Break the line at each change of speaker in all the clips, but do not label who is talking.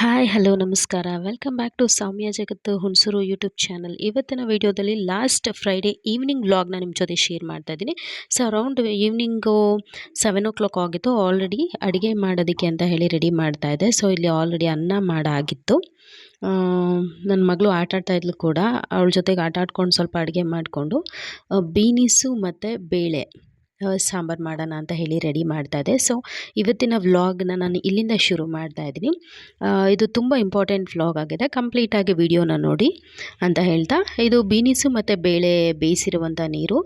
Hi, hello, ನಮಸ್ಕಾರ. Welcome back to Soumya ಜಗತ್ತು Hunsur YouTube channel. ಇವತ್ತಿನ ವಿಡಿಯೋದಲ್ಲಿ ಲಾಸ್ಟ್ ಫ್ರೈಡೇ ಈವ್ನಿಂಗ್ ವ್ಲಾಗ್ನ ನಿಮ್ಮ ಜೊತೆ ಶೇರ್ ಮಾಡ್ತಾ ಇದ್ದೀನಿ. So, around evening seven o'clock ಆಗಿತ್ತು. ಆಲ್ರೆಡಿ ಅಡುಗೆ ಮಾಡೋದಕ್ಕೆ ಅಂತ ಹೇಳಿ ರೆಡಿ ಮಾಡ್ತಾ ಇದ್ದೆ. ಸೊ, ಇಲ್ಲಿ ಆಲ್ರೆಡಿ ಅನ್ನ ಮಾಡಾಗಿತ್ತು. ನನ್ನ ಮಗಳು ಆಟ ಆಡ್ತಾ ಇದ್ಲು ಕೂಡ. ಅವಳ ಜೊತೆಗೆ ಆಟ ಆಡ್ಕೊಂಡು ಸ್ವಲ್ಪ ಅಡುಗೆ ಮಾಡಿಕೊಂಡು ಬೀನಿಸು ಮತ್ತು ಬೇಳೆ. ಸಾಂಬಾರು ಮಾಡೋಣ ಅಂತ ಹೇಳಿ ರೆಡಿ ಮಾಡ್ತಾ ಇದೆ ಸೊ ಇವತ್ತಿನ ವ್ಲಾಗ್ನ ನಾನು ಇಲ್ಲಿಂದ ಶುರು ಮಾಡ್ತಾ ಇದ್ದೀನಿ. ಇದು ತುಂಬ ಇಂಪಾರ್ಟೆಂಟ್ ವ್ಲಾಗ್ ಆಗಿದೆ. ಕಂಪ್ಲೀಟಾಗಿ ವಿಡಿಯೋನ ನೋಡಿ ಅಂತ ಹೇಳ್ತಾ, ಇದು ಬೀನಿಸು ಮತ್ತು ಬೇಳೆ ಬೇಯಿಸಿರುವಂಥ ನೀರು.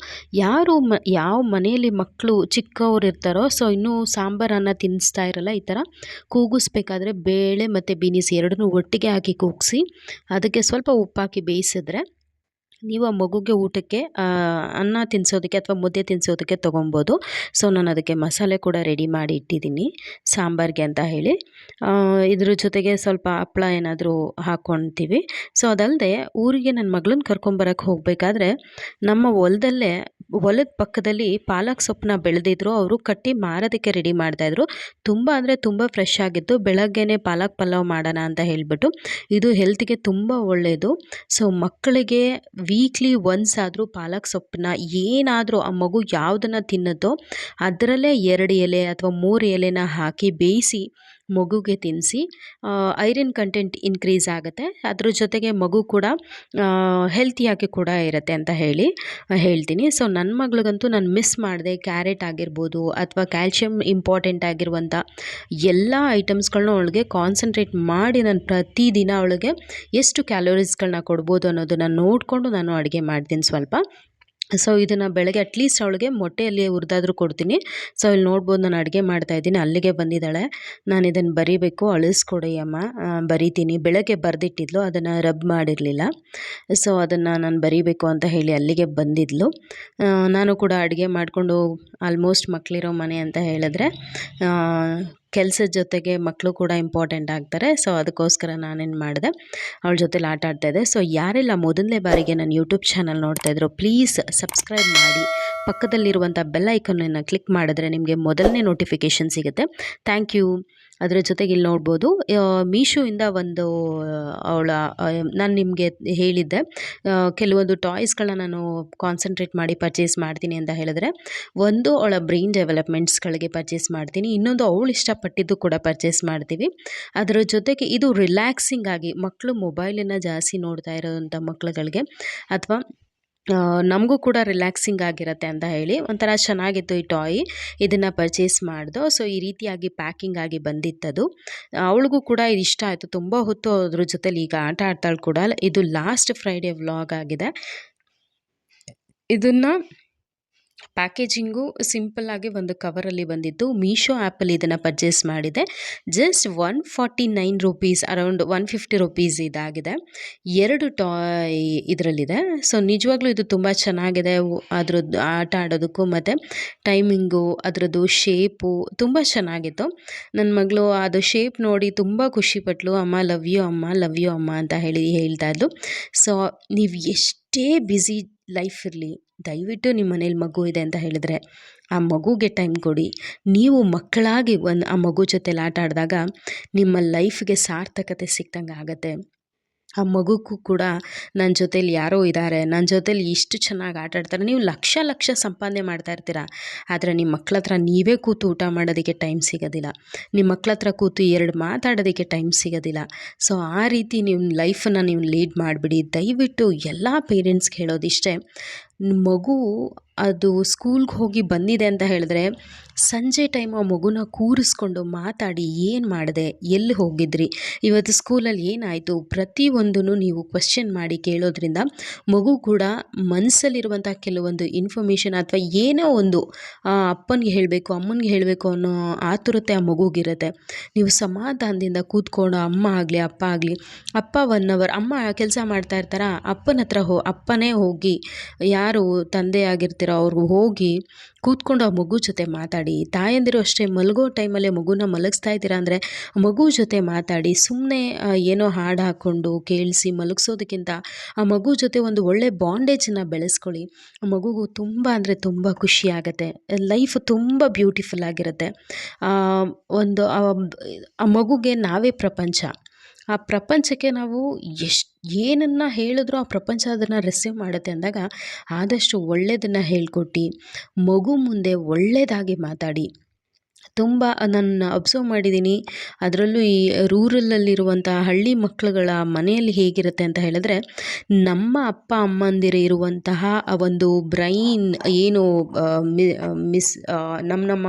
ಯಾರು ಮ, ಯಾವ ಮನೆಯಲ್ಲಿ ಮಕ್ಕಳು ಚಿಕ್ಕವ್ರು ಇರ್ತಾರೋ ಸೊ ಇನ್ನೂ ಸಾಂಬಾರನ್ನು ತಿನ್ನಿಸ್ತಾ ಇರಲ್ಲ, ಈ ಥರ ಕೂಗಿಸ್ಬೇಕಾದ್ರೆ ಬೇಳೆ ಮತ್ತು ಬೀನಿಸು ಎರಡನ್ನೂ ಒಟ್ಟಿಗೆ ಹಾಕಿ ಕೂಗಿಸಿ, ಅದಕ್ಕೆ ಸ್ವಲ್ಪ ಉಪ್ಪಾಕಿ ಬೇಯಿಸಿದ್ರೆ ನೀವು ಆ ಮಗುಗೆ ಊಟಕ್ಕೆ ಅನ್ನ ತಿನ್ಸೋದಕ್ಕೆ ಅಥವಾ ಮುದ್ದೆ ತಿನ್ಸೋದಕ್ಕೆ ತೊಗೊಬೋದು. ಸೊ, ನಾನು ಅದಕ್ಕೆ ಮಸಾಲೆ ಕೂಡ ರೆಡಿ ಮಾಡಿ ಇಟ್ಟಿದ್ದೀನಿ, ಸಾಂಬಾರಿಗೆ ಅಂತ ಹೇಳಿ. ಇದ್ರ ಜೊತೆಗೆ ಸ್ವಲ್ಪ ಹಪ್ಪಳ ಏನಾದರೂ ಹಾಕ್ಕೊಳ್ತೀವಿ ಸೊ ಅದಲ್ಲದೆ ಊರಿಗೆ ನನ್ನ ಮಗಳನ್ನ ಕರ್ಕೊಂಬರಕ್ಕೆ ಹೋಗಬೇಕಾದ್ರೆ ನಮ್ಮ ಹೊಲದಲ್ಲೇ ಹೊಲದ ಪಕ್ಕದಲ್ಲಿ ಪಾಲಕ್ ಸೊಪ್ಪನ್ನ ಬೆಳೆದಿದ್ರು, ಅವರು ಕಟ್ಟಿ ಮಾರೋದಕ್ಕೆ ರೆಡಿ ಮಾಡ್ತಾಯಿದ್ರು ತುಂಬ ಅಂದರೆ ತುಂಬ ಫ್ರೆಶ್ ಆಗಿತ್ತು. ಬೆಳಗ್ಗೆನೇ ಪಾಲಕ್ ಪಲಾವ್ ಮಾಡೋಣ ಅಂತ ಹೇಳಿಬಿಟ್ಟು ಇದು ಹೆಲ್ತ್ಗೆ ತುಂಬ ಒಳ್ಳೆಯದು ಸೊ ಮಕ್ಕಳಿಗೆ ವೀಕ್ಲಿ ಒನ್ಸ್ ಆದರೂ ಪಾಲಕ್ ಸೊಪ್ಪನ್ನ ಏನಾದರೂ ಆ ಮಗು ಯಾವುದನ್ನು ತಿನ್ನುತ್ತೋ, ಅದರಲ್ಲೇ ಎರಡು ಎಲೆ ಅಥವಾ ಮೂರು ಎಲೆನ ಹಾಕಿ ಬೇಯಿಸಿ ಮಗುಗೆ ತಿನ್ನಿಸಿ ಐರನ್ ಕಂಟೆಂಟ್ ಇನ್ಕ್ರೀಸ್ ಆಗುತ್ತೆ. ಅದ್ರ ಜೊತೆಗೆ ಮಗು ಕೂಡ ಹೆಲ್ತಿಯಾಗಿ ಕೂಡ ಇರುತ್ತೆ ಅಂತ ಹೇಳಿ ಹೇಳ್ತೀನಿ. ಸೊ ನನ್ನ ಮಗಳಿಗಂತೂ ನಾನು ಮಿಸ್ ಮಾಡಿದೆ ಕ್ಯಾರೆಟ್ ಆಗಿರ್ಬೋದು ಅಥವಾ ಕ್ಯಾಲ್ಶಿಯಮ್ ಇಂಪಾರ್ಟೆಂಟ್ ಆಗಿರುವಂಥ ಎಲ್ಲ ಐಟಮ್ಸ್ಗಳನ್ನ ಅವಳಿಗೆ ಕಾನ್ಸಂಟ್ರೇಟ್ ಮಾಡಿ ನಾನು ಪ್ರತಿದಿನ ಅವಳಿಗೆ ಎಷ್ಟು ಕ್ಯಾಲೋರೀಸ್ಗಳನ್ನ ಕೊಡ್ಬೋದು ಅನ್ನೋದನ್ನು ನೋಡಿಕೊಂಡು ನಾನು ಅಡುಗೆ ಮಾಡ್ತೀನಿ ಸ್ವಲ್ಪ. ಸೊ ಇದನ್ನು ಬೆಳಗ್ಗೆ ಅಟ್ಲೀಸ್ಟ್ ಅವಳಿಗೆ ಮೊಟ್ಟೆಯಲ್ಲಿ ಹುರಿದಾದ್ರೂ ಕೊಡ್ತೀನಿ. ಸೊ ಇಲ್ಲಿ ನೋಡ್ಬೋದು ನಾನು ಅಡುಗೆ ಮಾಡ್ತಾಯಿದ್ದೀನಿ ಅಲ್ಲಿಗೆ ಬಂದಿದ್ದಾಳೆ. ನಾನು ಇದನ್ನು ಬರೀಬೇಕು. ಅಳಿಸ್ಕೊಡಿ ಅಮ್ಮ. ಬರೀತೀನಿ. ಬೆಳಗ್ಗೆ ಬರೆದಿಟ್ಟಿದ್ಲು. ಅದನ್ನು ರಬ್ ಮಾಡಿರಲಿಲ್ಲ. ಸೊ ಅದನ್ನು ನಾನು ಬರೀಬೇಕು ಅಂತ ಹೇಳಿ ಅಲ್ಲಿಗೆ ಬಂದಿದ್ಲು. ನಾನು ಕೂಡ ಅಡುಗೆ ಮಾಡಿಕೊಂಡು ಆಲ್ಮೋಸ್ಟ್ ಮಕ್ಕಳಿರೋ ಮನೆ ಅಂತ ಹೇಳಿದ್ರೆ ಕೆಲಸದ ಜೊತೆಗೆ ಮಕ್ಕಳು ಕೂಡ ಇಂಪಾರ್ಟೆಂಟ್ ಆಗ್ತಾರೆ. ಸೊ ಅದಕ್ಕೋಸ್ಕರ ನಾನೇನು ಮಾಡಿದೆ, ಅವಳ ಜೊತೆಲಿ ಆಟ ಆಡ್ತಾಯಿದ್ದೆ ಸೊ ಯಾರೆಲ್ಲ ಮೊದಲನೇ ಬಾರಿಗೆ ನನ್ನ ಯೂಟ್ಯೂಬ್ ಚಾನಲ್ ನೋಡ್ತಾಯಿದ್ರು ಪ್ಲೀಸ್ ಸಬ್ಸ್ಕ್ರೈಬ್ ಮಾಡಿ. ಪಕ್ಕದಲ್ಲಿರುವಂಥ ಬೆಲ್ ಐಕನನ್ನು ಕ್ಲಿಕ್ ಮಾಡಿದ್ರೆ ನಿಮಗೆ ಮೊದಲನೇ ನೋಟಿಫಿಕೇಷನ್ ಸಿಗುತ್ತೆ. ಥ್ಯಾಂಕ್ ಯು ಅದರ ಜೊತೆಗೆ ಇಲ್ಲಿ ನೋಡ್ಬೋದು. ಮೀಶೋಯಿಂದ ಒಂದು ಅವಳ ನಾನು ನಿಮಗೆ ಹೇಳಿದ್ದೆ. ಕೆಲವೊಂದು ಟಾಯ್ಸ್ಗಳನ್ನ ನಾನು ಕಾನ್ಸಂಟ್ರೇಟ್ ಮಾಡಿ ಪರ್ಚೇಸ್ ಮಾಡ್ತೀನಿ ಅಂತ ಹೇಳಿದ್ರೆ, ಒಂದು ಅವಳ ಬ್ರೈನ್ ಡೆವಲಪ್ಮೆಂಟ್ಸ್ಗಳಿಗೆ ಪರ್ಚೇಸ್ ಮಾಡ್ತೀನಿ. ಇನ್ನೊಂದು ಅವಳು ಇಷ್ಟಪಟ್ಟಿದ್ದು ಕೂಡ ಪರ್ಚೇಸ್ ಮಾಡ್ತೀವಿ. ಅದರ ಜೊತೆಗೆ ಇದು ರಿಲ್ಯಾಕ್ಸಿಂಗ್ ಆಗಿ ಮಕ್ಕಳು ಮೊಬೈಲನ್ನು ಜಾಸ್ತಿ ನೋಡ್ತಾ ಇರೋವಂಥ ಮಕ್ಕಳುಗಳಿಗೆ ಅಥವಾ ನಮಗೂ ಕೂಡ ರಿಲ್ಯಾಕ್ಸಿಂಗ್ ಆಗಿರುತ್ತೆ ಅಂತ ಹೇಳಿ ಒಂಥರ ಚೆನ್ನಾಗಿತ್ತು ಈ ಟಾಯ್ ಇದನ್ನು ಪರ್ಚೇಸ್ ಮಾಡ್ದು. ಸೊ ಈ ರೀತಿಯಾಗಿ ಪ್ಯಾಕಿಂಗ್ ಆಗಿ ಬಂದಿತ್ತದು. ಅವಳಿಗೂ ಕೂಡ ಇದು ಇಷ್ಟ ಆಯಿತು. ತುಂಬ ಹೊತ್ತು ಅದ್ರ ಜೊತೆಲಿ ಈಗ ಆಟ ಆಡ್ತಾಳೆ ಕೂಡ. ಇದು ಲಾಸ್ಟ್ ಫ್ರೈಡೇ ವ್ಲಾಗ್ ಆಗಿದೆ. ಇದನ್ನು ಪ್ಯಾಕೇಜಿಂಗು ಸಿಂಪಲ್ಲಾಗಿ ಒಂದು ಕವರಲ್ಲಿ ಬಂದಿತ್ತು ಮೀಶೋ ಆ್ಯಪಲ್ಲಿ ಇದನ್ನು ಪರ್ಚೇಸ್ ಮಾಡಿದೆ. Just one forty nine rupees around one fifty rupees ಇದಾಗಿದೆ. ಎರಡು ಟಾಯ್ ಇದರಲ್ಲಿದೆ. ಸೊ ನಿಜವಾಗ್ಲೂ ಇದು ತುಂಬ ಚೆನ್ನಾಗಿದೆ. ಅದ್ರದ್ದು ಆಟ ಆಡೋದಕ್ಕೂ ಮತ್ತು ಟೈಮಿಂಗು ಅದರದ್ದು ಶೇಪು ತುಂಬ ಚೆನ್ನಾಗಿತ್ತು. ನನ್ನ ಮಗಳು ಅದು ಶೇಪ್ ನೋಡಿ ತುಂಬ ಖುಷಿಪಟ್ಲು ಅಮ್ಮ ಲವ್ ಯು ಅಮ್ಮ ಲವ್ ಯು ಅಮ್ಮ, ಅಂತ ಹೇಳಿ ಹೇಳ್ತಾ ಇದ್ಲು. ಸೊ ನೀವು ಎಷ್ಟೇ ಬ್ಯುಸಿ ಲೈಫ್ ಇರಲಿ, ದಯವಿಟ್ಟು ನಿಮ್ಮ ಮನೇಲಿ ಮಗು ಇದೆ ಅಂತ ಹೇಳಿದ್ರೆ, ಆ ಮಗುಗೆ ಟೈಮ್ ಕೊಡಿ. ನೀವು ಮಕ್ಕಳಾಗಿ ಒಂದು, ಆ ಮಗು ಜೊತೆಲಿ ಆಟ ಆಡಿದಾಗ ನಿಮ್ಮ ಲೈಫ್ಗೆ ಸಾರ್ಥಕತೆ ಸಿಕ್ಕಿದಂಗೆ ಆಗುತ್ತೆ. ಆ ಮಗುಕ್ಕೂ ಕೂಡ ನನ್ನ ಜೊತೇಲಿ ಯಾರೋ ಇದ್ದಾರೆ ನನ್ನ ಜೊತೇಲಿ ಇಷ್ಟು ಚೆನ್ನಾಗಿ ಆಟ ಆಡ್ತಾರೆ, ನೀವು ಲಕ್ಷ ಲಕ್ಷ ಸಂಪಾದನೆ ಮಾಡ್ತಾ ಇರ್ತೀರ, ಆದರೆ ನಿಮ್ಮ ಮಕ್ಳ ಹತ್ರ ನೀವೇ ಕೂತು ಊಟ ಮಾಡೋದಕ್ಕೆ ಟೈಮ್ ಸಿಗೋದಿಲ್ಲ. ನಿಮ್ಮ ಮಕ್ಳ ಹತ್ರ ಕೂತು ಎರಡು ಮಾತಾಡೋದಕ್ಕೆ ಟೈಮ್ ಸಿಗೋದಿಲ್ಲ. ಸೊ ಆ ರೀತಿ ನಿಮ್ಮ ಲೈಫನ್ನು ನೀವು ಲೀಡ್ ಮಾಡಿಬಿಡಿ. ದಯವಿಟ್ಟು ಎಲ್ಲ ಪೇರೆಂಟ್ಸ್ಗೆ ಹೇಳೋದಿಷ್ಟೇ ಮಗು ಅದು ಸ್ಕೂಲ್ಗೆ ಹೋಗಿ ಬಂದಿದೆ ಅಂತ ಹೇಳಿದ್ರೆ, ಸಂಜೆ ಟೈಮ್ ಆ ಮಗುನ ಕೂರಿಸ್ಕೊಂಡು ಮಾತಾಡಿ ಏನು ಮಾಡಿದೆ, ಎಲ್ಲಿ ಹೋಗಿದ್ರಿ, ಇವತ್ತು ಸ್ಕೂಲಲ್ಲಿ ಏನಾಯಿತು, ಪ್ರತಿಯೊಂದನ್ನು ನೀವು ಕ್ವಶನ್ ಮಾಡಿ ಕೇಳೋದ್ರಿಂದ ಮಗು ಕೂಡ ಮನಸ್ಸಲ್ಲಿರುವಂಥ ಕೆಲವೊಂದು ಇನ್ಫಾರ್ಮೇಷನ್ ಅಥವಾ ಏನೋ ಒಂದು ಅಪ್ಪನಿಗೆ ಹೇಳಬೇಕು, ಅಮ್ಮನಿಗೆ ಹೇಳಬೇಕು ಅನ್ನೋ ಆತುರತೆ ಆ ಮಗುಗಿರುತ್ತೆ. ನೀವು ಸಮಾಧಾನದಿಂದ ಕೂತ್ಕೊಂಡು ಅಮ್ಮ ಆಗಲಿ, ಅಪ್ಪ ಆಗಲಿ, ಅಪ್ಪ ಒನ್ ಅವರ್ ಅಮ್ಮ ಕೆಲಸ ಮಾಡ್ತಾ ಇರ್ತಾರಾ, ಅಪ್ಪನ ಹತ್ರ ಹೋ, ಅಪ್ಪನೇ ಹೋಗಿ, ಯಾರು ತಂದೆ ಆಗಿರ್ತೀರೋ ಅವ್ರಿಗೆ ಹೋಗಿ ಕೂತ್ಕೊಂಡು ಆ ಮಗು ಜೊತೆ ಮಾತಾಡಿ. ತಾಯಂದಿರು ಅಷ್ಟೇ ಮಲಗೋ ಟೈಮಲ್ಲೇ ಮಗುನ ಮಲಗಿಸ್ತಾ ಇದ್ದೀರಾ ಅಂದರೆ ಮಗು ಜೊತೆ ಮಾತಾಡಿ ಸುಮ್ಮನೆ ಏನೋ ಹಾಡು ಹಾಕ್ಕೊಂಡು ಕೇಳಿಸಿ ಮಲಗಿಸೋದಕ್ಕಿಂತ ಆ ಮಗು ಜೊತೆ ಒಂದು ಒಳ್ಳೆ ಬಾಂಡೇಜನ್ನು ಬೆಳೆಸ್ಕೊಳ್ಳಿ. ಆ ಮಗುಗೂ ತುಂಬ ಅಂದರೆ ತುಂಬ ಖುಷಿ ಲೈಫ್ ತುಂಬ ಬ್ಯೂಟಿಫುಲ್ ಆಗಿರುತ್ತೆ. ಒಂದು ಆ ಮಗುಗೆ ನಾವೇ ಪ್ರಪಂಚ. ಆ ಪ್ರಪಂಚಕ್ಕೆ ನಾವು ಎಷ್ಟು, ಏನನ್ನು ಹೇಳಿದ್ರೂ ಆ ಪ್ರಪಂಚ ಅದನ್ನು ರಿಸೀವ್ ಮಾಡುತ್ತೆ ಅಂದಾಗ ಆದಷ್ಟು ಒಳ್ಳೆಯದನ್ನು ಹೇಳ್ಕೊಟ್ಟು, ಮಗು ಮುಂದೆ ಒಳ್ಳೆಯದಾಗಿ ಮಾತಾಡಿ ತುಂಬ ನಾನು ಅಬ್ಸರ್ವ್ ಮಾಡಿದ್ದೀನಿ. ಅದರಲ್ಲೂ ಈ ರೂರಲಲ್ಲಿರುವಂಥ ಹಳ್ಳಿ ಮಕ್ಕಳುಗಳ ಮನೆಯಲ್ಲಿ ಹೇಗಿರುತ್ತೆ ಅಂತ ಹೇಳಿದ್ರೆ, ನಮ್ಮ ಅಪ್ಪ ಅಮ್ಮಂದಿರು ಇರುವಂತಹ ಆ ಒಂದು ಬ್ರೈನ್ ಏನು ಮಿಸ್ ನಮ್ಮ ನಮ್ಮ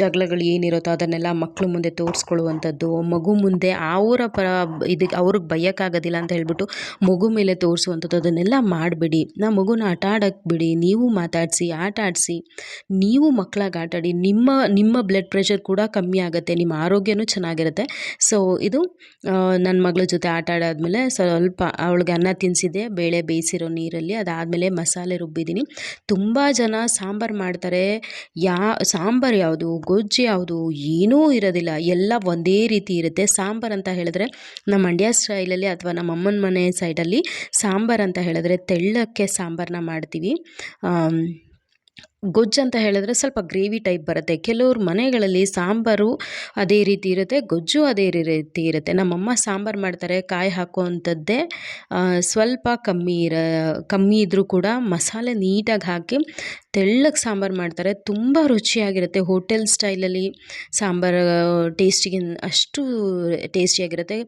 ಜಗಳಗಳು ಏನಿರುತ್ತೋ ಅದನ್ನೆಲ್ಲ ಮಕ್ಕಳ ಮುಂದೆ ತೋರಿಸ್ಕೊಳ್ಳುವಂಥದ್ದು, ಮಗು ಮುಂದೆ ಅವರ ಪರ ಇದಕ್ಕೆ ಅವ್ರಿಗೆ ಬೈಯೋಕ್ಕಾಗೋದಿಲ್ಲ ಅಂತ ಹೇಳ್ಬಿಟ್ಟು ಮಗು ಮೇಲೆ ತೋರಿಸುವಂಥದ್ದು ಅದನ್ನೆಲ್ಲ ಮಾಡಬೇಡಿ. ನಾ ಮಗುನ ಆಟ ಆಡೋಕ್ಕೆ ಬಿಡಿ, ನೀವು ಮಾತಾಡಿಸಿ ಆಟ ಆಡಿಸಿ ನೀವು ಮಕ್ಕಳಾಗಿ ಆಟಾಡಿ, ನಿಮ್ಮ ನಿಮ್ಮ ಬ್ಲಡ್ ಪ್ರೆಷರ್ ಕೂಡ ಕಮ್ಮಿ ಆಗುತ್ತೆ, ನಿಮ್ಮ ಆರೋಗ್ಯನೂ ಚೆನ್ನಾಗಿರುತ್ತೆ. ಸೊ ಇದು ನನ್ನ ಮಗಳ ಜೊತೆ ಆಟ ಆಡಾದ್ಮೇಲೆ ಸ್ವಲ್ಪ ಅವಳಿಗೆ ಅನ್ನ ತಿನ್ನಿಸಿದ್ದೆ ಬೇಳೆ ಬೇಯಿಸಿರೋ ನೀರಲ್ಲಿ, ಅದಾದಮೇಲೆ ಮಸಾಲೆ ರುಬ್ಬಿದ್ದೀನಿ. ತುಂಬ ಜನ ಸಾಂಬಾರು ಮಾಡ್ತಾರೆ, ಯಾ, ಸಾಂಬಾರು ಯಾವುದು, ಗೊಜ್ಜು ಯಾವುದು, ಏನೂ ಇರೋದಿಲ್ಲ, ಎಲ್ಲ ಒಂದೇ ರೀತಿ ಇರುತ್ತೆ. ಸಾಂಬಾರು ಅಂತ ಹೇಳಿದ್ರೆ ನಮ್ಮ ಮಂಡ್ಯ ಸ್ಟೈಲಲ್ಲಿ ಅಥವಾ ನಮ್ಮ ಅಮ್ಮನ ಮನೆ ಸೈಡಲ್ಲಿ ಸಾಂಬಾರು ಅಂತ ಹೇಳಿದ್ರೆ ತೆಳ್ಳಕ್ಕೆ ಸಾಂಬಾರನ್ನ ಮಾಡ್ತೀವಿ. ಗೊಜ್ಜು ಅಂತ ಹೇಳಿದ್ರೆ ಸ್ವಲ್ಪ ಗ್ರೇವಿ ಟೈಪ್ ಬರುತ್ತೆ. ಕೆಲವ್ರ ಮನೆಗಳಲ್ಲಿ ಸಾಂಬಾರು ಅದೇ ರೀತಿ ಇರುತ್ತೆ, ಗೊಜ್ಜು ಅದೇ ರೀತಿ ಇರುತ್ತೆ. ನಮ್ಮಮ್ಮ ಸಾಂಬಾರು ಮಾಡ್ತಾರೆ, ಕಾಯಿ ಹಾಕುವಂಥದ್ದೇ ಸ್ವಲ್ಪ ಕಮ್ಮಿ ಇರ, ಕಮ್ಮಿ ಇದ್ದರೂ ಕೂಡ ಮಸಾಲೆ ನೀಟಾಗಿ ಹಾಕಿ ತೆಳ್ಳಗೆ ಸಾಂಬಾರು ಮಾಡ್ತಾರೆ. ತುಂಬ ರುಚಿಯಾಗಿರುತ್ತೆ. ಹೋಟೆಲ್ ಸ್ಟೈಲಲ್ಲಿ ಸಾಂಬಾರು ಟೇಸ್ಟಿಗೆ ಅಷ್ಟು ಟೇಸ್ಟಿಯಾಗಿರುತ್ತೆ.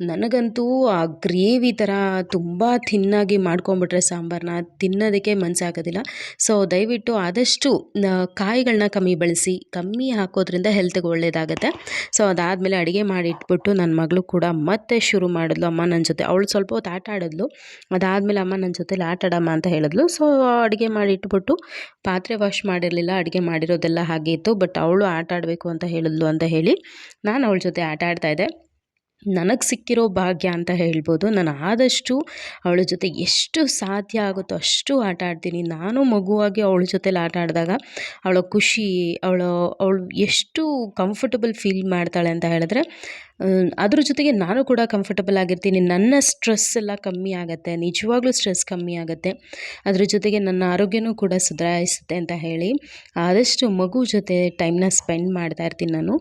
ನನಗಂತೂ ಆ ಗ್ರೇವಿ ಥರ ತುಂಬ ತಿನ್ನಾಗಿ ಮಾಡ್ಕೊಂಬಿಟ್ರೆ ಸಾಂಬಾರನ್ನ ತಿನ್ನೋದಕ್ಕೆ ಮನಸ್ಸಾಗೋದಿಲ್ಲ ಸೊ, ದಯವಿಟ್ಟು ಆದಷ್ಟು ಕಾಯಿಗಳನ್ನ ಕಮ್ಮಿ ಬಳಸಿ, ಕಮ್ಮಿ ಹಾಕೋದ್ರಿಂದ ಹೆಲ್ತ್ಗೆ ಒಳ್ಳೆಯದಾಗತ್ತೆ ಸೊ ಅದಾದಮೇಲೆ ಅಡುಗೆ ಮಾಡಿಟ್ಬಿಟ್ಟು ನನ್ನ ಮಗಳು ಕೂಡ ಮತ್ತೆ ಶುರು ಮಾಡಿದ್ಲು. ಅಮ್ಮ ನನ್ನ ಜೊತೆ, ಅವಳು ಸ್ವಲ್ಪ ಹೊತ್ತು ಆಟ ಆಡಿದ್ಲು. ಅದಾದಮೇಲೆ ಅಮ್ಮ ನನ್ನ ಜೊತೆಲಿ ಆಟ ಆಡಮ್ಮ ಅಂತ ಹೇಳಿದ್ಲು. ಸೊ ಅಡುಗೆ ಮಾಡಿಟ್ಬಿಟ್ಟು ಪಾತ್ರೆ ವಾಶ್ ಮಾಡಿರಲಿಲ್ಲ, ಅಡುಗೆ ಮಾಡಿರೋದೆಲ್ಲ ಹಾಗೆ ಇತ್ತು. ಬಟ್ ಅವಳು ಆಟ ಆಡಬೇಕು ಅಂತ ಹೇಳಿದ್ಲು ಅಂತ ಹೇಳಿ ನಾನು ಅವಳ ಜೊತೆ ಆಟ ಆಡ್ತಾಯಿದ್ದೆ ನನಗೆ ಸಿಕ್ಕಿರೋ ಭಾಗ್ಯ ಅಂತ ಹೇಳ್ಬೋದು. ನಾನು ಆದಷ್ಟು ಅವಳ ಜೊತೆ ಎಷ್ಟು ಸಾಧ್ಯ ಆಗುತ್ತೋ ಅಷ್ಟು ಆಟ ಆಡ್ತೀನಿ. ನಾನು ಮಗುವಾಗಿ ಅವಳ ಜೊತೆಲಿ ಆಟ ಆಡಿದಾಗ ಅವಳ ಖುಷಿ, ಅವಳು ಅವಳು ಎಷ್ಟು ಕಂಫರ್ಟಬಲ್ ಫೀಲ್ ಮಾಡ್ತಾಳೆ ಅಂತ ಹೇಳಿದ್ರೆ ಅದ್ರ ಜೊತೆಗೆ ನಾನು ಕೂಡ ಕಂಫರ್ಟಬಲ್ ಆಗಿರ್ತೀನಿ. ನನ್ನ ಸ್ಟ್ರೆಸ್ ಎಲ್ಲ ಕಮ್ಮಿ ಆಗುತ್ತೆ. ನಿಜವಾಗ್ಲೂ ಸ್ಟ್ರೆಸ್ ಕಮ್ಮಿ ಆಗುತ್ತೆ. ಅದ್ರ ಜೊತೆಗೆ ನನ್ನ ಆರೋಗ್ಯನೂ ಕೂಡ ಸುಧಾರಿಸುತ್ತೆ ಅಂತ ಹೇಳಿ ಆದಷ್ಟು ಮಗು ಜೊತೆ ಟೈಮ್ನ ಸ್ಪೆಂಡ್ ಮಾಡ್ತಾ ಇರ್ತೀನಿ ನಾನು.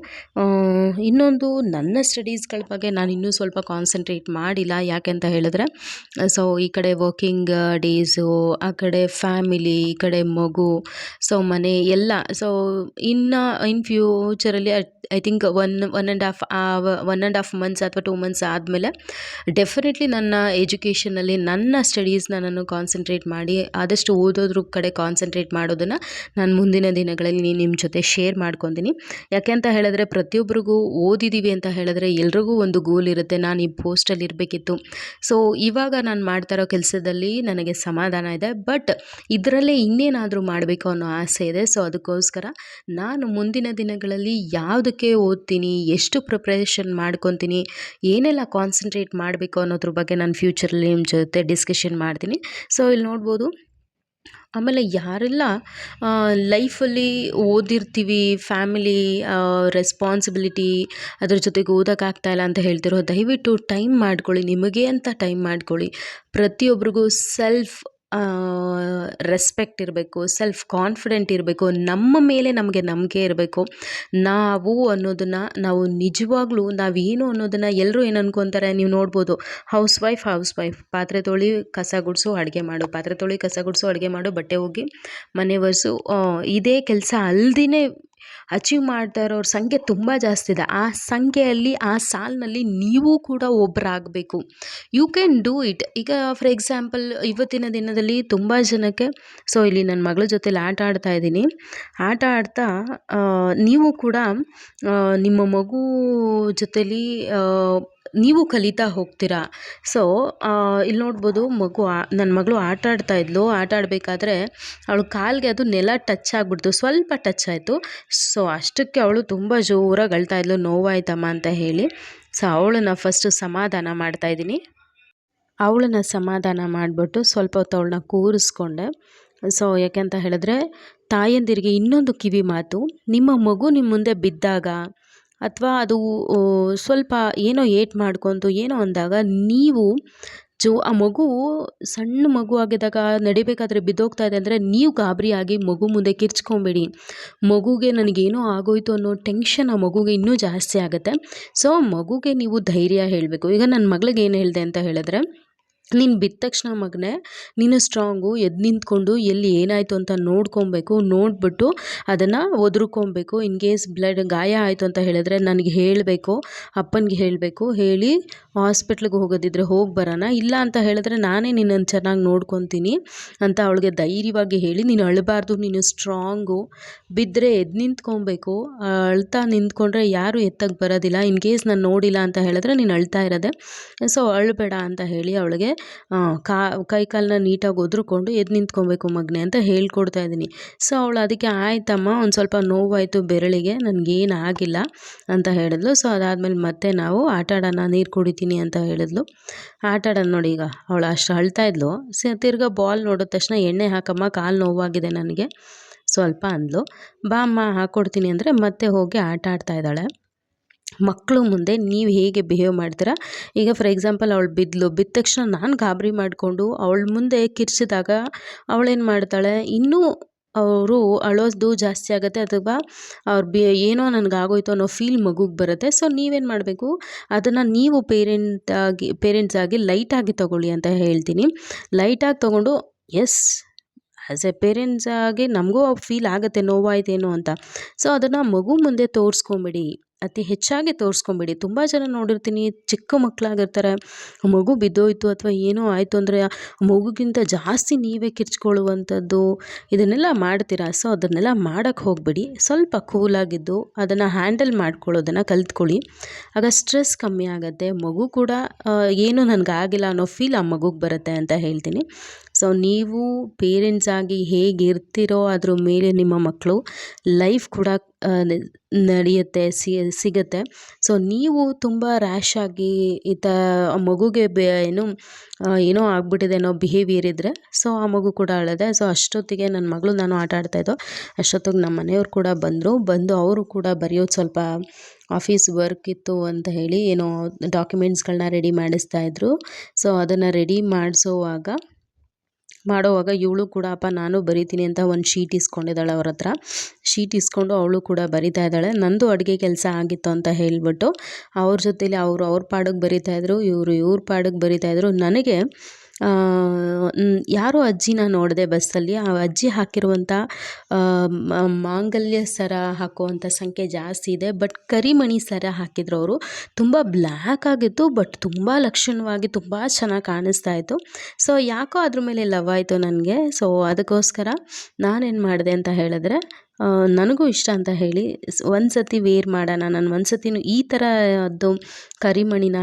ಇನ್ನೊಂದು ನನ್ನ ಸ್ಟಡೀಸ್ಗಳ ಬಗ್ಗೆ ನಾನು ಇನ್ನೂ ಸ್ವಲ್ಪ ಕಾನ್ಸಂಟ್ರೇಟ್ ಮಾಡಿಲ್ಲ. ಯಾಕೆ ಅಂತ ಹೇಳಿದ್ರೆ ಸೊ ಈ ಕಡೆ ವರ್ಕಿಂಗ್ ಡೇಸು ಆ ಕಡೆ ಫ್ಯಾಮಿಲಿ ಈ ಕಡೆ ಮಗು ಸೊ ಮನೆ ಎಲ್ಲ ಸೊ ಇನ್ನು in ಫ್ಯೂಚರಲ್ಲಿ I think one one and half one and half months ಅಥವಾ ಟೂ ಮಂತ್ಸ್ ಆದಮೇಲೆ ಡೆಫಿನೆಟ್ಲಿ ನನ್ನ ಎಜುಕೇಷನಲ್ಲಿ ನನ್ನ ಸ್ಟಡೀಸ್ನ ನಾನು ಕಾನ್ಸಂಟ್ರೇಟ್ ಮಾಡಿ, ಆದಷ್ಟು ಓದೋದ್ರ ಕಡೆ ಕಾನ್ಸಂಟ್ರೇಟ್ ಮಾಡೋದನ್ನು ನಾನು ಮುಂದಿನ ದಿನಗಳಲ್ಲಿ ನಿಮ್ಮ ಜೊತೆ ಶೇರ್ ಮಾಡ್ಕೊತೀನಿ. ಯಾಕೆ ಅಂತ ಹೇಳಿದ್ರೆ, ಪ್ರತಿಯೊಬ್ಬರಿಗೂ ಓದಿದ್ದೀವಿ ಅಂತ ಹೇಳಿದ್ರೆ ಎಲ್ರಿಗೂ ಒಂದು ಗೋಲ್ ಇರುತ್ತೆ, ನಾನು ಈ ಪೋಸ್ಟಲ್ಲಿ ಇರಬೇಕಿತ್ತು. ಸೊ ಇವಾಗ ನಾನು ಮಾಡ್ತಾ ಇರೋ ಕೆಲಸದಲ್ಲಿ ನನಗೆ ಸಮಾಧಾನ ಇದೆ ಬಟ್ ಇದರಲ್ಲೇ ಇನ್ನೇನಾದರೂ ಮಾಡಬೇಕು ಅನ್ನೋ ಆಸೆ ಇದೆ. ಸೊ ಅದಕ್ಕೋಸ್ಕರ ನಾನು ಮುಂದಿನ ದಿನಗಳಲ್ಲಿ ಯಾವುದಕ್ಕೆ ಓದ್ತೀನಿ, ಎಷ್ಟು ಪ್ರಿಪ್ರೇಷನ್ ಮಾಡ್ಕೊತೀನಿ. ಏನೆಲ್ಲ ಕಾನ್ಸಂಟ್ರೇಟ್ ಮಾಡಬೇಕು ಅನ್ನೋದ್ರ ಬಗ್ಗೆ ನಾನು ಫ್ಯೂಚರಲ್ಲಿ ನಿಮ್ಮ ಜೊತೆ ಡಿಸ್ಕಷನ್ ಮಾಡ್ತೀನಿ. ಸೊ ಇಲ್ಲಿ ನೋಡ್ಬೋದು. ಆಮೇಲೆ ಯಾರೆಲ್ಲ ಲೈಫಲ್ಲಿ ಓದಿರ್ತೀವಿ ಫ್ಯಾಮಿಲಿ ರೆಸ್ಪಾನ್ಸಿಬಿಲಿಟಿ ಅದ್ರ ಜೊತೆಗೆ ಓದೋಕ್ಕಾಗ್ತಾಯಿಲ್ಲ ಅಂತ ಹೇಳ್ತಿರೋ, ದಯವಿಟ್ಟು ಟೈಮ್ ಮಾಡ್ಕೊಳ್ಳಿ. ನಿಮಗೆ ಅಂತ ಟೈಮ್ ಮಾಡ್ಕೊಳ್ಳಿ. ಪ್ರತಿಯೊಬ್ಬರಿಗೂ ಸೆಲ್ಫ್ ರೆಸ್ಪೆಕ್ಟ್ ಇರಬೇಕು ಸೆಲ್ಫ್ ಕಾನ್ಫಿಡೆಂಟ್ ಇರಬೇಕು, ನಮ್ಮ ಮೇಲೆ ನಮಗೆ ನಂಬಿಕೆ ಇರಬೇಕು. ನಾವು ಅನ್ನೋದನ್ನು, ನಾವು ನಿಜವಾಗ್ಲೂ ನಾವೇನು ಅನ್ನೋದನ್ನು ಎಲ್ಲರೂ ಏನು ಅನ್ಕೊತಾರೆ ನೀವು ನೋಡ್ಬೋದು. ಹೌಸ್ ವೈಫ್ ಹೌಸ್ ವೈಫ್ ಪಾತ್ರೆ ತೊಳಿ, ಕಸ ಗುಡಿಸು, ಅಡುಗೆ ಮಾಡು. ಪಾತ್ರೆ ತೊಳಿ, ಕಸ ಗುಡಿಸು, ಅಡುಗೆ ಮಾಡು, ಬಟ್ಟೆ ಹೋಗಿ ಮನೆ ಒರೆಸು ಇದೇ ಕೆಲಸ ಅಲ್ದೇ ಅಚೀವ್ ಮಾಡ್ತಾ ಇರೋರ ಸಂಖ್ಯೆ ತುಂಬ ಜಾಸ್ತಿ ಇದೆ. ಆ ಸಂಖ್ಯೆಯಲ್ಲಿ, ಆ ಸಾಲಿನಲ್ಲಿ ನೀವು ಕೂಡ ಒಬ್ಬರಾಗಬೇಕು ಯು ಕ್ಯಾನ್ ಡೂ ಇಟ್ ಈಗ ಫಾರ್ ಎಕ್ಸಾಂಪಲ್ ಇವತ್ತಿನ ದಿನದಲ್ಲಿ ತುಂಬ ಜನಕ್ಕೆ ಸೊ ಇಲ್ಲಿ ನನ್ನ ಮಗಳ ಜೊತೇಲಿ ಆಟ ಆಡ್ತಾ ಇದ್ದೀನಿ. ಆಟ ಆಡ್ತಾ ನೀವು ಕೂಡ ನಿಮ್ಮ ಮಗು ಜೊತೇಲಿ ನೀವು ಕಲಿತಾ ಹೋಗ್ತೀರಾ? ಸೊ ಇಲ್ಲಿ ನೋಡ್ಬೋದು ಮಗು ನನ್ನ ಮಗಳು ಆಟ ಆಡ್ತಾ ಇದ್ಲು. ಆಟ ಆಡಬೇಕಾದ್ರೆ ಅವಳು ಕಾಲಿಗೆ ಅದು ನೆಲ ಟಚ್ ಆಗಿಬಿಡ್ತು. ಸ್ವಲ್ಪ ಟಚ್ ಆಯಿತು. ಸೊ ಅಷ್ಟಕ್ಕೆ ಅವಳು ತುಂಬ ಜೋರಾಗಿ ಅಳ್ತಾ ಇದ್ಲು. ನೋವಾಯ್ತಮ್ಮ ಅಂತ ಹೇಳಿ. ಸೊ ಅವಳನ್ನ ಫಸ್ಟು ಸಮಾಧಾನ ಮಾಡ್ತಾ ಇದ್ದೀನಿ. ಅವಳನ್ನ ಸಮಾಧಾನ ಮಾಡಿಬಿಟ್ಟು ಸ್ವಲ್ಪ ಹೊತ್ತು ಅವಳನ್ನ ಕೂರಿಸ್ಕೊಂಡೆ. ಸೊ ಯಾಕೆಂತ ಹೇಳಿದ್ರೆ, ತಾಯಂದಿರಿಗೆ ಇನ್ನೊಂದು ಕಿವಿ ಮಾತು. ನಿಮ್ಮ ಮಗು ನಿಮ್ಮ ಮುಂದೆ ಬಿದ್ದಾಗ ಅಥವಾ ಅದು ಸ್ವಲ್ಪ ಏನೋ ಏಟ್ ಮಾಡ್ಕೊತು, ಏನೋ ಅಂದಾಗ ನೀವು ಜೋ, ಆ ಮಗು ಸಣ್ಣ ಮಗು ಆಗಿದ್ದಾಗ ನಡಿಬೇಕಾದ್ರೆ ಬಿದ್ದೋಗ್ತಾ ಇದೆ ಅಂದರೆ ನೀವು ಗಾಬರಿಯಾಗಿ ಮಗು ಮುಂದೆ ಕಿರ್ಚ್ಕೊಂಬೇಡಿ. ಮಗುಗೆ ನನಗೇನೋ ಆಗೋಯ್ತು ಅನ್ನೋ ಟೆನ್ಷನ್ ಆ ಮಗುಗೆ ಇನ್ನೂ ಜಾಸ್ತಿ ಆಗುತ್ತೆ. ಸೊ ಮಗುಗೆ ನೀವು ಧೈರ್ಯ ಹೇಳಬೇಕು. ಈಗ ನನ್ನ ಮಗಳಿಗೆ ಏನು ಹೇಳಿದೆ ಅಂತ ಹೇಳಿದ್ರೆ ನೀನು ಬಿದ್ದ ತಕ್ಷಣ ಮಗನೇ, ನೀನು ಸ್ಟ್ರಾಂಗು ಎದ್ದು ನಿಂತ್ಕೊಂಡು ಎಲ್ಲಿ ಏನಾಯಿತು ಅಂತ ನೋಡ್ಕೊಬೇಕು, ನೋಡಿಬಿಟ್ಟು ಅದನ್ನು ಒದ್ರುಕೊಬೇಕು. ಇನ್ ಕೇಸ್ ಬ್ಲಡ್ ಗಾಯ ಆಯಿತು ಅಂತ ಹೇಳಿದ್ರೆ ನನಗೆ ಹೇಳಬೇಕು, ಅಪ್ಪನಿಗೆ ಹೇಳಬೇಕು, ಹೇಳಿ ಹಾಸ್ಪಿಟ್ಲಿಗೆ ಹೋಗೋದಿದ್ರೆ ಹೋಗಿ ಬರೋಣ, ಇಲ್ಲ ಅಂತ ಹೇಳಿದ್ರೆ ನಾನೇ ನಿನ್ನನ್ನು ಚೆನ್ನಾಗಿ ನೋಡ್ಕೊತೀನಿ ಅಂತ ಅವಳಿಗೆ ಧೈರ್ಯವಾಗಿ ಹೇಳಿ, ನೀನು ಅಳಬಾರ್ದು, ನೀನು ಸ್ಟ್ರಾಂಗು ಬಿದ್ದರೆ ಎದ್ದು ನಿಂತ್ಕೊಬೇಕು, ಅಳ್ತಾ ನಿಂತ್ಕೊಂಡ್ರೆ ಯಾರು ಎತ್ತಕ್ಕೆ ಬರೋದಿಲ್ಲ ಇನ್ ಕೇಸ್ ನಾನು ನೋಡಿಲ್ಲ ಅಂತ ಹೇಳಿದ್ರೆ ನೀನು ಅಳ್ತಾ ಇರೋದೆ. ಸೊ ಅಳಬೇಡ ಅಂತ ಹೇಳಿ ಅವಳಿಗೆ ಕಾ ಕೈ ಕಾಲನ್ನ ನೀಟಾಗಿ ಒದ್ರುಕೊಂಡು ಎದ್ದು ನಿಂತ್ಕೊಬೇಕು ಮಗನೆ ಅಂತ ಹೇಳ್ಕೊಡ್ತಾ ಇದ್ದೀನಿ. ಸೊ ಅವಳು ಅದಕ್ಕೆ, ಆಯ್ತಮ್ಮ, ಒಂದು ಸ್ವಲ್ಪ ನೋವಾಯಿತು ಬೆರಳಿಗೆ, ನನಗೇನು ಆಗಿಲ್ಲ ಅಂತ ಹೇಳಿದ್ಲು. ಸೊ ಅದಾದಮೇಲೆ ಮತ್ತೆ ನಾವು ಆಟ ಆಡೋಣ, ನೀರು ಕುಡಿತೀನಿ ಅಂತ ಹೇಳಿದ್ಲು. ಆಟ ಆಡೋಣ ನೋಡಿ ಈಗ, ಅವಳು ಅಷ್ಟು ಅಳ್ತಾ ಇದ್ಲು. ತಿರ್ಗಾ ಬಾಲ್ ನೋಡಿದ ತಕ್ಷಣ, ಎಣ್ಣೆ ಹಾಕಮ್ಮ, ಕಾಲು ನೋವಾಗಿದೆ ನನಗೆ. ಸ್ವಲ್ಪ ಅಂದ್ಲು. ಬಾ ಅಮ್ಮ ಹಾಕ್ಕೊಡ್ತೀನಿ ಅಂದರೆ ಮತ್ತೆ ಹೋಗಿ ಆಟ ಆಡ್ತಾ ಇದ್ದಾಳೆ. ಮಕ್ಕಳು ಮುಂದೆ ನೀವು ಹೇಗೆ ಬಿಹೇವ್ ಮಾಡ್ತೀರಾ? ಈಗ ಫಾರ್ ಎಕ್ಸಾಂಪಲ್ ಅವಳು ಬಿದ್ದಳು ಬಿದ್ದ ತಕ್ಷಣ ನಾನು ಗಾಬರಿ ಮಾಡಿಕೊಂಡು ಅವಳ ಮುಂದೆ ಕಿರ್ಚಿದಾಗ ಅವಳೇನು ಮಾಡ್ತಾಳೆ? ಇನ್ನೂ ಅವರು ಅಳೋದು ಜಾಸ್ತಿ ಆಗುತ್ತೆ ಅಥವಾ ಅವ್ರು ಬಿ ಏನೋ ನನಗಾಗೋಯ್ತು ಅನ್ನೋ ಫೀಲ್ ಮಗುಗೆ ಬರುತ್ತೆ. ಸೊ ನೀವೇನು ಮಾಡಬೇಕು? ಅದನ್ನು ನೀವು ಪೇರೆಂಟಾಗಿ ಪೇರೆಂಟ್ಸ್ ಆಗಿ ಲೈಟಾಗಿ ತೊಗೊಳ್ಳಿ ಅಂತ ಹೇಳ್ತೀನಿ. ಲೈಟಾಗಿ ತೊಗೊಂಡು ಎಸ್ ಆ್ಯಸ್ ಎ ಪೇರೆಂಟ್ಸ್ ಆಗಿ ನಮಗೂ ಫೀಲ್ ಆಗುತ್ತೆ ನೋವಾಯ್ತೇನೋ ಅಂತ. ಸೊ ಅದನ್ನು ಮಗು ಮುಂದೆ ತೋರಿಸ್ಕೊಂಬಿಡಿ. ಅತಿ ಹೆಚ್ಚಾಗಿ ತೋರಿಸ್ಕೊಂಬಿಡಿ. ತುಂಬ ಜನ ನೋಡಿರ್ತೀನಿ, ಚಿಕ್ಕ ಮಕ್ಕಳಾಗಿರ್ತಾರೆ ಮಗು ಬಿದ್ದೋಯ್ತು ಅಥವಾ ಏನೋ ಆಯಿತು ಅಂದರೆ ಮಗುಗಿಂತ ಜಾಸ್ತಿ ನೀವೇ ಕಿರ್ಚ್ಕೊಳ್ಳುವಂಥದ್ದು, ಇದನ್ನೆಲ್ಲ ಮಾಡ್ತೀರಾ? ಸೊ, ಅದನ್ನೆಲ್ಲ ಮಾಡೋಕ್ಕೆ ಹೋಗ್ಬಿಡಿ. ಸ್ವಲ್ಪ ಕೂಲಾಗಿದ್ದು ಅದನ್ನು ಹ್ಯಾಂಡಲ್ ಮಾಡ್ಕೊಳ್ಳೋದನ್ನು ಕಲ್ತ್ಕೊಳ್ಳಿ. ಆಗ ಸ್ಟ್ರೆಸ್ ಕಮ್ಮಿ ಆಗುತ್ತೆ. ಮಗು ಕೂಡ ಏನು ನನಗಾಗಿಲ್ಲ ಅನ್ನೋ ಫೀಲ್ ಆ ಮಗುಗೆ ಬರುತ್ತೆ ಅಂತ ಹೇಳ್ತೀನಿ. ಸೊ, ನೀವು ಪೇರೆಂಟ್ಸ್ ಆಗಿ ಹೇಗಿರ್ತೀರೋ ಅದ್ರ ಮೇಲೆ ನಿಮ್ಮ ಮಕ್ಕಳು ಲೈಫ್ ಕೂಡ ನಡೆಯುತ್ತೆ ಸಿಗುತ್ತೆ. ಸೊ ನೀವು ತುಂಬ ರ್ಯಾಶ್ ಆಗಿ ಈ ಆ ಮಗುಗೆ ಬೆ, ಏನು ಏನೋ ಆಗ್ಬಿಟ್ಟಿದೆ ಅನ್ನೋ ಬಿಹೇವಿಯರ್ ಇದ್ದರೆ ಸೊ ಆ ಮಗು ಕೂಡ ಅಳದೆ. ಸೊ ಅಷ್ಟೊತ್ತಿಗೆ ನನ್ನ ಮಗಳು, ನಾನು ಆಟ ಆಡ್ತಾಯಿದ್ದೋ ಅಷ್ಟೊತ್ತಿಗೆ ನಮ್ಮ ಮನೆಯವ್ರು ಕೂಡ ಬಂದರು. ಬಂದು ಅವರು ಕೂಡ ಬರೆಯೋದು ಸ್ವಲ್ಪ ಆಫೀಸ್ ವರ್ಕ್ ಇತ್ತು ಅಂತ ಹೇಳಿ, ಏನೋ ಡಾಕ್ಯುಮೆಂಟ್ಸ್ಗಳನ್ನ ರೆಡಿ ಮಾಡಿಸ್ತಾಯಿದ್ರು ಸೊ ಅದನ್ನು ರೆಡಿ ಮಾಡಿಸೋವಾಗ ಮಾಡೋವಾಗ ಇವಳು ಕೂಡ, ಅಪ್ಪ, ನಾನು ಬರಿತೀನಿ ಅಂತ ಒಂದು ಶೀಟ್ ಇಸ್ಕೊಂಡಿದ್ದಾಳೆ ಅವ್ರ ಹತ್ರ. ಶೀಟ್ ಇಸ್ಕೊಂಡು ಅವಳು ಕೂಡ ಬರಿತಾ ಇದ್ದಾಳೆ. ನಂದು ಅಡುಗೆ ಕೆಲಸ ಆಗಿತ್ತು ಅಂತ ಹೇಳಿಬಿಟ್ಟು, ಅವ್ರ ಜೊತೇಲಿ ಅವರು ಅವ್ರ ಪಾಡಿಗೆ ಬರಿತಾಯಿದ್ರು ಇವರು ಇವ್ರ ಪಾಡಿಗೆ ಬರಿತಾಯಿದ್ರು ನನಗೆ ಯಾರೋ ಅಜ್ಜಿನ ನೋಡಿದೆ ಬಸ್ಸಲ್ಲಿ. ಆ ಅಜ್ಜಿ ಹಾಕಿರುವಂಥ ಮಾಂಗಲ್ಯ ಸರ ಹಾಕುವಂಥ ಸಂಖ್ಯೆ ಜಾಸ್ತಿ ಇದೆ. ಬಟ್ ಕರಿಮಣಿ ಸರ ಹಾಕಿದ್ರು ಅವರು ತುಂಬ ಬ್ಲ್ಯಾಕ್ ಆಗಿತ್ತು, ಬಟ್ ತುಂಬ ಲಕ್ಷಣವಾಗಿ ತುಂಬ ಚೆನ್ನಾಗಿ ಕಾಣಿಸ್ತಾ ಇತ್ತು. ಸೊ, ಯಾಕೋ ಅದ್ರ ಮೇಲೆ ಲವ್ ಆಯಿತು ನನಗೆ. ಸೊ, ಅದಕ್ಕೋಸ್ಕರ ನಾನೇನು ಮಾಡಿದೆ ಅಂತ ಹೇಳಿದ್ರೆ ನನಗೂ ಇಷ್ಟ ಅಂತ ಹೇಳಿ ಒಂದು ಸತಿ ವೇರ್ ಮಾಡೋಣ, ನಾನು ಒಂದು ಸತಿನೂ ಈ ಥರದ್ದು ಕರಿಮಣಿನ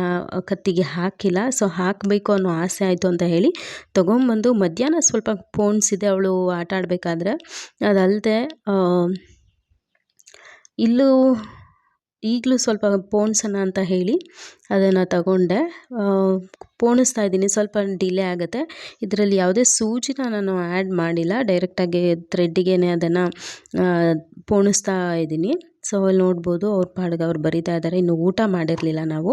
ಕತ್ತಿಗೆ ಹಾಕಿಲ್ಲ, ಸೊ ಹಾಕಬೇಕು ಅನ್ನೋ ಆಸೆ ಆಯಿತು ಅಂತ ಹೇಳಿ ತೊಗೊಂಬಂದು ಮಧ್ಯಾಹ್ನ ಸ್ವಲ್ಪ ಪೋಣಿಸಿದೆ ಅವಳು ಆಟ ಆಡಬೇಕಾದ್ರೆ ಅದಲ್ಲದೆ ಇಲ್ಲೂ ಈಗಲೂ ಸ್ವಲ್ಪ ಪೋಣಿಸೋಣ ಅಂತ ಹೇಳಿ ಅದನ್ನು ತಗೊಂಡೆ. ಪೋಣಿಸ್ತಾ ಇದ್ದೀನಿ. ಸ್ವಲ್ಪ ಡಿಲೇ ಆಗುತ್ತೆ. ಇದರಲ್ಲಿ ಯಾವುದೇ ಸೂಜಿನ ನಾನು ಆ್ಯಡ್ ಮಾಡಿಲ್ಲ. ಡೈರೆಕ್ಟಾಗಿ ಥ್ರೆಡ್ಡಿಗೇ ಅದನ್ನು ಪೋಣಿಸ್ತಾ ಇದ್ದೀನಿ. ಸೊ ಅಲ್ಲಿ ನೋಡ್ಬೋದು, ಅವ್ರ ಪಾಡಿಗೆ ಅವ್ರು ಬರಿತಾ ಇದ್ದಾರೆ ಇನ್ನು ಊಟ ಮಾಡಿರಲಿಲ್ಲ ನಾವು.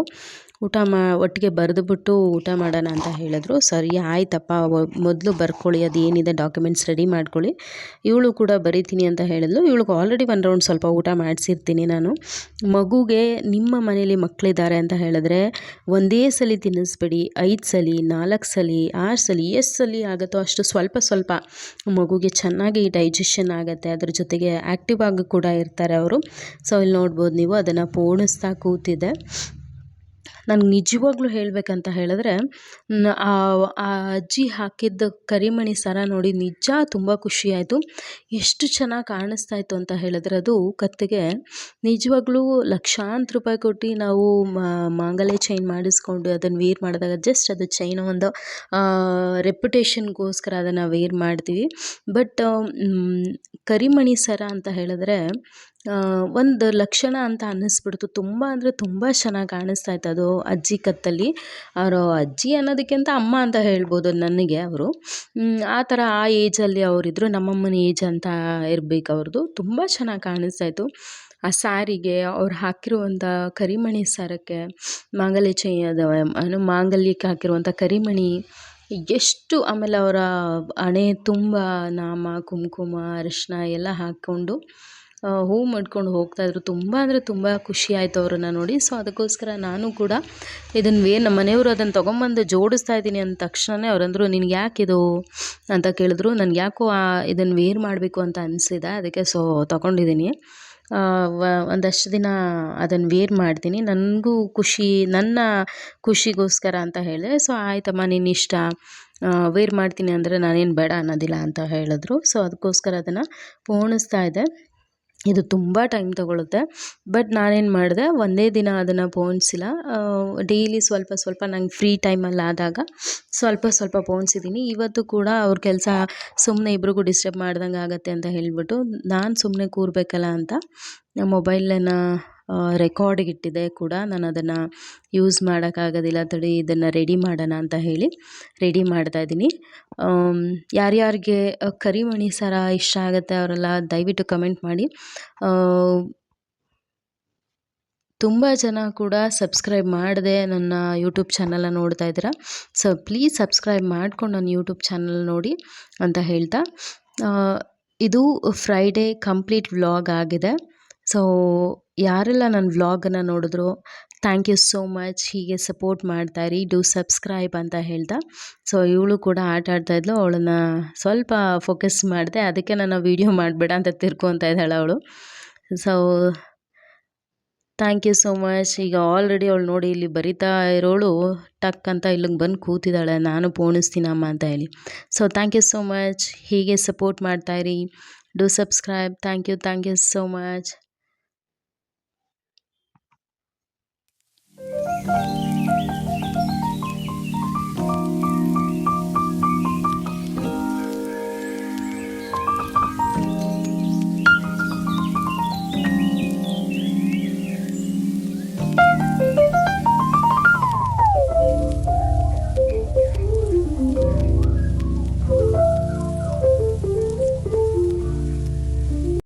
ಊಟ ಮಾ, ಒಟ್ಟಿಗೆ ಬರೆದುಬಿಟ್ಟು ಊಟ ಮಾಡೋಣ ಅಂತ ಹೇಳಿದ್ರು. ಸರಿ, ಆಯ್ತಪ್ಪ ಮೊದಲು ಬರ್ಕೊಳ್ಳಿ ಅದು ಏನಿದೆ ಡಾಕ್ಯುಮೆಂಟ್ಸ್ ರೆಡಿ ಮಾಡ್ಕೊಳ್ಳಿ. ಇವಳು ಕೂಡ ಬರಿತೀನಿ ಅಂತ ಹೇಳಿದ್ಲು. ಇವಳಿಗೆ ಆಲ್ರೆಡಿ ಒಂದು ರೌಂಡ್ ಸ್ವಲ್ಪ ಊಟ ಮಾಡಿಸಿರ್ತೀನಿ ನಾನು. ಮಗುಗೆ ನಿಮ್ಮ ಮನೇಲಿ ಮಕ್ಕಳಿದ್ದಾರೆ ಅಂತ ಹೇಳಿದ್ರೆ, ಒಂದೇ ಸಲ ತಿನ್ನಿಸ್ಬೇಡಿ, ಐದು ಸಲ, ನಾಲ್ಕು ಸಲ, ಆರು ಸಲ, ಎಷ್ಟು ಸಲ ಆಗುತ್ತೋ ಅಷ್ಟು ಸ್ವಲ್ಪ ಸ್ವಲ್ಪ ಮಗುಗೆ ಚೆನ್ನಾಗಿ ಡೈಜೆಷನ್ ಆಗುತ್ತೆ. ಅದ್ರ ಜೊತೆಗೆ ಆ್ಯಕ್ಟಿವ್ ಆಗಿ ಕೂಡ ಇರ್ತಾರೆ ಅವರು. ಸೊ ಇಲ್ಲಿ ನೋಡ್ಬೋದು ನೀವು ಅದನ್ನು ಪೋಣಿಸ್ತಾ ಕೂತಿದೆ ನನಗೆ ನಿಜವಾಗ್ಲೂ ಹೇಳಬೇಕಂತ ಹೇಳಿದ್ರೆ ಆ ಅಜ್ಜಿ ಹಾಕಿದ್ದ ಕರಿಮಣಿ ಸರ ನೋಡಿ ನಿಜ ತುಂಬ ಖುಷಿಯಾಯಿತು. ಎಷ್ಟು ಚೆನ್ನಾಗಿ ಕಾಣಿಸ್ತಾ ಇತ್ತು ಅಂತ ಹೇಳಿದ್ರೆ ಅದು ಕತ್ತಿಗೆ ನಿಜವಾಗ್ಲೂ ಲಕ್ಷಾಂತರ ರೂಪಾಯಿ ಕೊಟ್ಟು ನಾವು ಮಾಂಗಲ್ಯ ಚೈನ್ ಮಾಡಿಸ್ಕೊಂಡು ಅದನ್ನು ವೇರ್ ಮಾಡಿದಾಗ ಜಸ್ಟ್ ಅದು ಚೈನ್ ಒಂದು ರೆಪ್ಯುಟೇಷನ್ಗೋಸ್ಕರ ಅದನ್ನು ವೇರ್ ಮಾಡ್ತೀವಿ. ಬಟ್ ಕರಿಮಣಿ ಸರ ಅಂತ ಹೇಳಿದ್ರೆ ಒಂದು ಲಕ್ಷಣ ಅಂತ ಅನ್ನಿಸ್ಬಿಡ್ತು. ತುಂಬ ಅಂದರೆ ತುಂಬ ಚೆನ್ನಾಗಿ ಕಾಣಿಸ್ತಾ ಇತ್ತು ಅದು ಅಜ್ಜಿ ಕತ್ತಲ್ಲಿ. ಅವರು ಅಜ್ಜಿ ಅನ್ನೋದಕ್ಕಿಂತ ಅಮ್ಮ ಅಂತ ಹೇಳ್ಬೋದು ನನಗೆ ಅವರು. ಆ ಥರ ಆ ಏಜಲ್ಲಿ ಅವರಿದ್ದರು ನಮ್ಮಮ್ಮನ ಏಜ್ ಅಂತ ಇರಬೇಕು ಅವ್ರದ್ದು ತುಂಬ ಚೆನ್ನಾಗಿ ಕಾಣಿಸ್ತಾ ಇತ್ತು. ಆ ಸ್ಯಾರಿಗೆ ಅವ್ರು ಹಾಕಿರುವಂಥ ಕರಿಮಣಿ ಸಾರಕ್ಕೆ ಮಾಂಗಲ್ಯ ಚೈನದ ಏನು ಮಾಂಗಲ್ಯಕ್ಕೆ ಹಾಕಿರುವಂಥ ಕರಿಮಣಿ, ಎಷ್ಟು ಆಮೇಲೆ ಅವರ ಹಣೆ, ತುಂಬ ನಾಮ, ಕುಂಕುಮ ಅರಿಶಿನ ಎಲ್ಲ ಹಾಕ್ಕೊಂಡು ಹೂ ಮಾಡ್ಕೊಂಡು ಹೋಗ್ತಾಯಿದ್ರು ತುಂಬ ಅಂದರೆ ತುಂಬ ಖುಷಿ ಆಯಿತು ಅವ್ರನ್ನ ನೋಡಿ. ಸೊ ಅದಕ್ಕೋಸ್ಕರ ನಾನು ಕೂಡ ಇದನ್ನು ವೇ ನಮ್ಮ ಮನೆಯವರು ಅದನ್ನು ತೊಗೊಂಬಂದು ಜೋಡಿಸ್ತಾ ಇದ್ದೀನಿ ಅಂದ ತಕ್ಷಣವೇ ಅವರಂದರು ನಿನಗೆ ಯಾಕೆ ಇದು? ಅಂತ ಕೇಳಿದ್ರು. ನನಗೆ ಯಾಕೋ ಇದನ್ನು ವೇರ್ ಮಾಡಬೇಕು ಅಂತ ಅನಿಸಿದೆ. ಅದಕ್ಕೆ ಸೊ ತೊಗೊಂಡಿದ್ದೀನಿ ಒಂದಷ್ಟು ದಿನ ಅದನ್ನು ವೇರ್ ಮಾಡ್ತೀನಿ. ನನಗೂ ಖುಷಿ, ನನ್ನ ಖುಷಿಗೋಸ್ಕರ ಅಂತ ಹೇಳಿದೆ. ಸೊ ಆಯ್ತಮ್ಮ ನಿನ್ನ ಇಷ್ಟ. ವೇರ್ ಮಾಡ್ತೀನಿ ಅಂದರೆ ನಾನೇನು ಬೇಡ ಅನ್ನೋದಿಲ್ಲ ಅಂತ ಹೇಳಿದ್ರು. ಸೊ ಅದಕ್ಕೋಸ್ಕರ ಅದನ್ನು ಪೋಣಿಸ್ತಾ ಇದ್ದೆ. ಇದು ತುಂಬ ಟೈಮ್ ತೊಗೊಳುತ್ತೆ. ಬಟ್ ನಾನೇನು ಮಾಡಿದೆ, ಒಂದೇ ದಿನ ಅದನ್ನು ಪೋಣಿಸಿಲ್ಲ. ಡೈಲಿ ಸ್ವಲ್ಪ ಸ್ವಲ್ಪ ನಂಗೆ ಫ್ರೀ ಟೈಮಲ್ಲಿ ಆದಾಗ ಸ್ವಲ್ಪ ಸ್ವಲ್ಪ ಪೋಣಿಸಿದ್ದೀನಿ ಇವತ್ತು ಕೂಡ ಅವ್ರ ಕೆಲಸ ಸುಮ್ಮನೆ ಇಬ್ರಿಗೂ ಡಿಸ್ಟರ್ಬ್ ಮಾಡ್ದಂಗೆ ಆಗುತ್ತೆ ಅಂತ ಹೇಳಿಬಿಟ್ಟು ನಾನು ಸುಮ್ಮನೆ ಕೂರಬೇಕಲ್ಲ ಅಂತ ಮೊಬೈಲನ್ನು ರೆಕಾರ್ಡಿಗೆ ಇಟ್ಟಿದೆ ಕೂಡ. ನಾನು ಅದನ್ನು ಯೂಸ್ ಮಾಡೋಕ್ಕಾಗೋದಿಲ್ಲ ತಡಿ, ಇದನ್ನು ರೆಡಿ ಮಾಡೋಣ ಅಂತ ಹೇಳಿ ರೆಡಿ ಮಾಡ್ತಾ ಇದ್ದೀನಿ. ಯಾರ್ಯಾರಿಗೆ ಕರಿಮಣಿ ಸರ ಇಷ್ಟ ಆಗುತ್ತೆ ಅವರೆಲ್ಲ ದಯವಿಟ್ಟು ಕಮೆಂಟ್ ಮಾಡಿ. ತುಂಬ ಜನ ಕೂಡ ಸಬ್ಸ್ಕ್ರೈಬ್ ಮಾಡದೆ ನನ್ನ ಯೂಟ್ಯೂಬ್ ಚಾನಲನ್ನು ನೋಡ್ತಾ ಇದ್ದೀರಾ? ಸೊ ಪ್ಲೀಸ್ ಸಬ್ಸ್ಕ್ರೈಬ್ ಮಾಡ್ಕೊಂಡು ನನ್ನ ಯೂಟ್ಯೂಬ್ ಚಾನಲ್ ನೋಡಿ ಅಂತ ಹೇಳ್ತಾ. ಇದು ಫ್ರೈಡೇ ಕಂಪ್ಲೀಟ್ ವ್ಲಾಗ್ ಆಗಿದೆ. ಸೊ ಯಾರೆಲ್ಲ ನನ್ನ ವ್ಲಾಗನ್ನು ನೋಡಿದ್ರು ಥ್ಯಾಂಕ್ ಯು ಸೋ ಮಚ್ ಹೀಗೆ ಸಪೋರ್ಟ್ ಮಾಡ್ತಾಯಿರಿ ಡೂ ಸಬ್ಸ್ಕ್ರೈಬ್ ಅಂತ ಹೇಳ್ತಾ. ಸೊ ಇವಳು ಕೂಡ ಆಟ ಆಡ್ತಾಯಿದ್ಲು ಅವಳನ್ನ ಸ್ವಲ್ಪ ಫೋಕಸ್ ಮಾಡಿದೆ. ಅದಕ್ಕೆ ನಾನು ವೀಡಿಯೋ ಮಾಡಬೇಡ ಅಂತ ತಿರ್ಕೊತಾ ಇದ್ದಾಳೆ ಅವಳು. So thank you so much ಈಗ ಆಲ್ರೆಡಿ ಅವಳು ನೋಡಿ ಇಲ್ಲಿ ಬರಿತಾ ಇರೋಳು, ಟಕ್ ಅಂತ ಇಲ್ಲಿಗೆ ಬಂದು ಕೂತಿದ್ದಾಳೆ. ನಾನು ಪೋಣಿಸ್ತೀನಮ್ಮ ಅಂತ ಹೇಳಿ. So thank you so much ಹೀಗೆ support ಮಾಡ್ತಾಯಿರಿ do subscribe thank you thank you so much Música